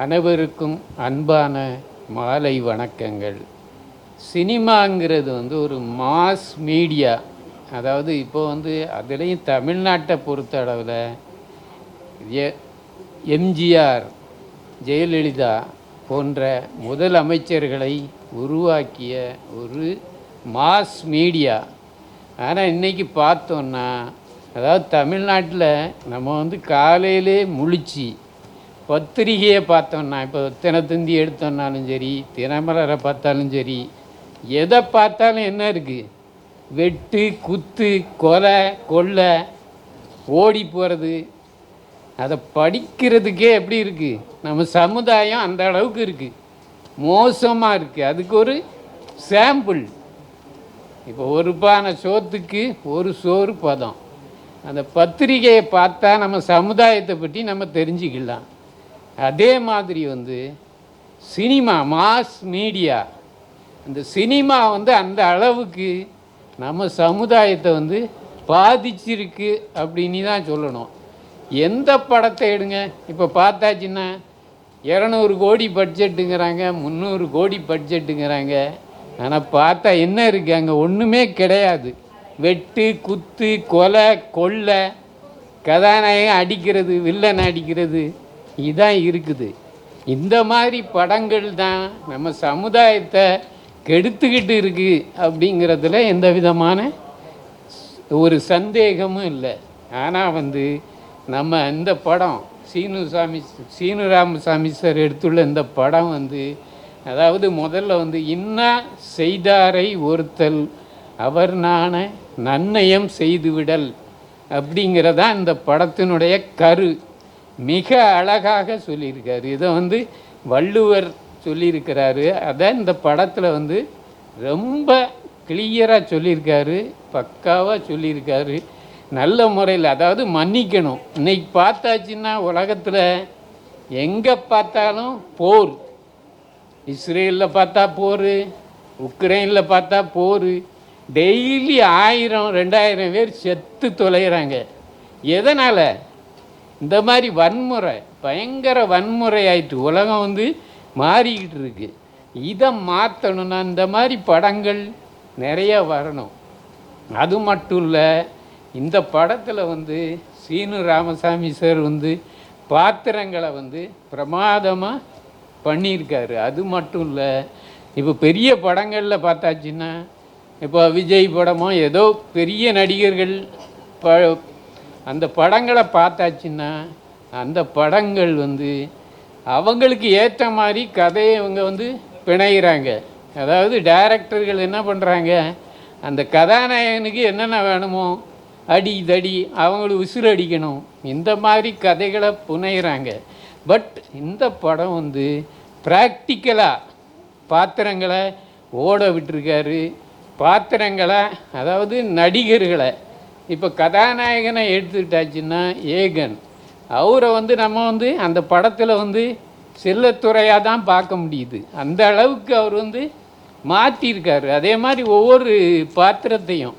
அனைவருக்கும் அன்பான மாலை வணக்கங்கள். சினிமாங்கிறது வந்து ஒரு மாஸ் மீடியா அதாவது இப்போ வந்து அதுலேயும் தமிழ்நாட்டை பொறுத்த அளவில் எ எம்ஜிஆர் ஜெயலலிதா போன்ற முதலமைச்சர்களை உருவாக்கிய ஒரு மாஸ் மீடியா ஆனால் இன்றைக்கி பார்த்தோன்னா அதாவது தமிழ்நாட்டில் நம்ம வந்து காலையிலே முழிச்சு பத்திரிகையை பார்த்தோன்னா இப்போ தினத்தந்தி எடுத்தோன்னாலும் சரி தினமலரை பார்த்தாலும் சரி எதை பார்த்தாலும் என்ன இருக்குது வெட்டு குத்து கொலை கொள்ளை ஓடி போகிறது அதை படிக்கிறதுக்கே எப்படி இருக்குது நம்ம சமுதாயம் அந்த அளவுக்கு இருக்குது மோசமாக இருக்குது அதுக்கு ஒரு சாம்பிள் இப்போ ஒரு பானை சோத்துக்கு ஒரு சோறு பதம். அந்த பத்திரிகையை பார்த்தா நம்ம சமுதாயத்தை பற்றி நம்ம தெரிஞ்சுக்கலாம். அதே மாதிரி வந்து சினிமா மாஸ் மீடியா அந்த சினிமா வந்து அந்த அளவுக்கு நம்ம சமுதாயத்தை வந்து பாதிச்சிருக்கு அப்படின்னு தான் சொல்லணும். எந்த படத்தை எடுங்க? இப்போ பார்த்தாச்சுன்னா இரநூறு கோடி பட்ஜெட்டுங்கிறாங்க முந்நூறு கோடி பட்ஜெட்டுங்கிறாங்க ஆனால் பார்த்தா என்ன இருக்குது அங்கே ஒன்றுமே கிடையாது. வெட்டு குத்து கொலை கொள்ளை கதாநாயகம் அடிக்கிறது வில்லன் அடிக்கிறது. இதான் இருக்குது. இந்த மாதிரி படங்கள் தான் நம்ம சமுதாயத்தை கெடுத்துக்கிட்டு இருக்குது அப்படிங்கிறதுல எந்த விதமான ஒரு சந்தேகமும் இல்லை. ஆனால் வந்து நம்ம இந்த படம் சீனு சாமி சீனு ராமசாமி சார் எடுத்துள்ள இந்த படம் வந்து அதாவது முதல்ல வந்து இன்னா செய்தாரை ஒருத்தல் அவர் நான நன்னயம் செய்துவிடல் அப்படிங்கிறதான் இந்த படத்தினுடைய கரு. மிக அழகாக சொல்லியிருக்காரு. இதை வந்து வள்ளுவர் சொல்லியிருக்கிறாரு. அதை இந்த படத்தில் வந்து ரொம்ப கிளியராக சொல்லியிருக்காரு. பக்காவாக சொல்லியிருக்காரு. நல்ல முறையில் அதாவது மன்னிக்கணும். இன்னைக்கு பார்த்தாச்சுன்னா உலகத்தில் எங்கே பார்த்தாலும் போர். இஸ்ரேலில் பார்த்தா போர் உக்ரைனில் பார்த்தா போர். டெய்லி ஆயிரம் ரெண்டாயிரம் பேர் செத்து தொலைகிறாங்க எதனால்? இந்த மாதிரி வன்முறை பயங்கர வன்முறை ஆயிட்டு உலகம் வந்து மாறிக்கிட்டு இருக்கு. இதை மாற்றணும்னா இந்த மாதிரி படங்கள் நிறைய வரணும். அது மட்டும் இல்லை இந்த படத்தில் வந்து சீனு ராமசாமி சார் வந்து பாத்திரங்களை வந்து பிரமாதமாக பண்ணியிருக்காரு. அது மட்டும் இல்லை இப்போ பெரிய படங்களில் பார்த்தாச்சுன்னா இப்போ விஜய் படமோ ஏதோ பெரிய நடிகர்கள் ப அந்த படங்களை பார்த்தாச்சுன்னா அந்த படங்கள் வந்து அவங்களுக்கு ஏற்ற மாதிரி கதையை இவங்க வந்து பிணையிறாங்க. அதாவது டைரக்டர்கள் என்ன பண்ணுறாங்க அந்த கதாநாயகனுக்கு என்னென்ன வேணுமோ அடி தடி அவங்களுக்கு உசுறு அடிக்கணும் இந்த மாதிரி கதைகளை புனைகிறாங்க பட் இந்த படம் வந்து ப்ராக்டிக்கலாக பாத்திரங்களை ஓட விட்டுருக்காரு. பாத்திரங்களை அதாவது நடிகர்களை இப்போ கதாநாயகனை எடுத்துக்கிட்டாச்சுன்னா ஏகன். அவரை வந்து நம்ம வந்து அந்த படத்தில் வந்து செல்லத்துறையாக தான் பார்க்க முடியுது. அந்த அளவுக்கு அவர் வந்து மாற்றிருக்காரு அதே மாதிரி ஒவ்வொரு பாத்திரத்தையும்.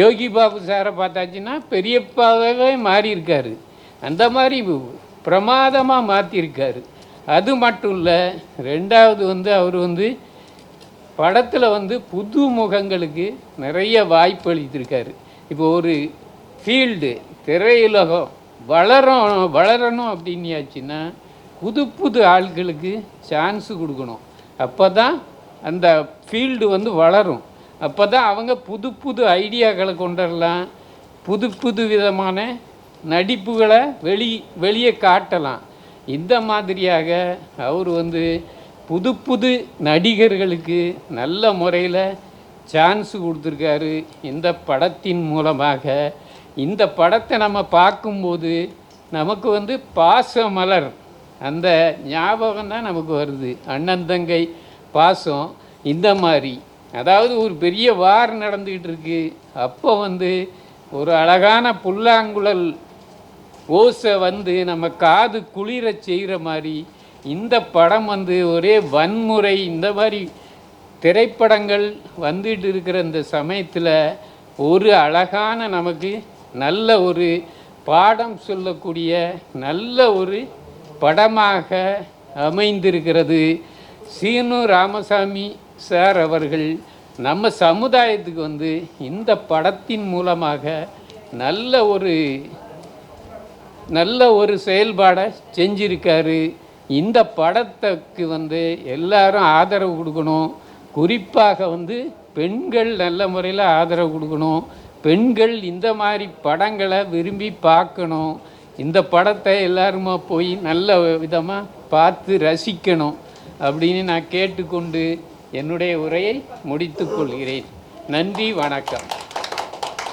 யோகி பாபு சாரை பார்த்தாச்சுன்னா பெரியப்பாவே மாறியிருக்காரு. அந்த மாதிரி பிரமாதமாக மாற்றிருக்காரு அது மட்டும் இல்லை ரெண்டாவது வந்து அவர் வந்து படத்தில் வந்து புது முகங்களுக்கு நிறைய வாய்ப்பு அளித்திருக்காரு இப்போ ஒரு ஃபீல்டு திரையுலகம் வளரும் வளரணும் அப்படின்னாச்சுன்னா புது புது ஆட்களுக்கு சான்ஸு கொடுக்கணும். அப்போ தான் அந்த ஃபீல்டு வந்து வளரும். அப்போ தான் அவங்க புது புது ஐடியாக்களை கொண்டுடலாம் புது புது விதமான நடிப்புகளை வெளி வெளியே காட்டலாம். இந்த மாதிரியாக அவர் வந்து புது புது நடிகர்களுக்கு நல்ல முறையில் சான்ஸ் கொடுத்துருக்காரு இந்த படத்தின் மூலமாக. இந்த படத்தை நம்ம பார்க்கும்போது நமக்கு வந்து பாசமலர் அந்த ஞாபகம் தான் நமக்கு வருது. அண்ணன் தங்கை பாசம் இந்த மாதிரி. அதாவது ஒரு பெரிய வார் நடந்துக்கிட்டு இருக்கு. அப்போ வந்து ஒரு அழகான புல்லாங்குழல் ஓசை வந்து நம்ம காது குளிர செய்கிற மாதிரி. இந்த படம் வந்து ஒரே வன்முறை இந்த மாதிரி திரைப்படங்கள் வந்துட்டு இருக்கிற இந்த சமயத்தில் ஒரு அழகான நமக்கு நல்ல ஒரு பாடம் சொல்லக்கூடிய நல்ல ஒரு படமாக அமைந்திருக்கிறது. சீனு ராமசாமி சார் அவர்கள் நம்ம சமுதாயத்துக்கு வந்து இந்த படத்தின் மூலமாக நல்ல ஒரு நல்ல ஒரு செயல்பாடை செஞ்சிருக்காரு. இந்த படத்துக்கு வந்து எல்லாரும் ஆதரவு கொடுக்கணும். குறிப்பாக வந்து பெண்கள் நல்ல முறையில் ஆதரவு கொடுக்கணும். பெண்கள் இந்த மாதிரி படங்களை விரும்பி பார்க்கணும். இந்த படத்தை எல்லாருமா போய் நல்ல விதமாக பார்த்து ரசிக்கணும் அப்படின்னு நான் கேட்டுக்கொண்டு என்னுடைய உரையை முடித்துக்கொள்கிறேன் நன்றி வணக்கம்.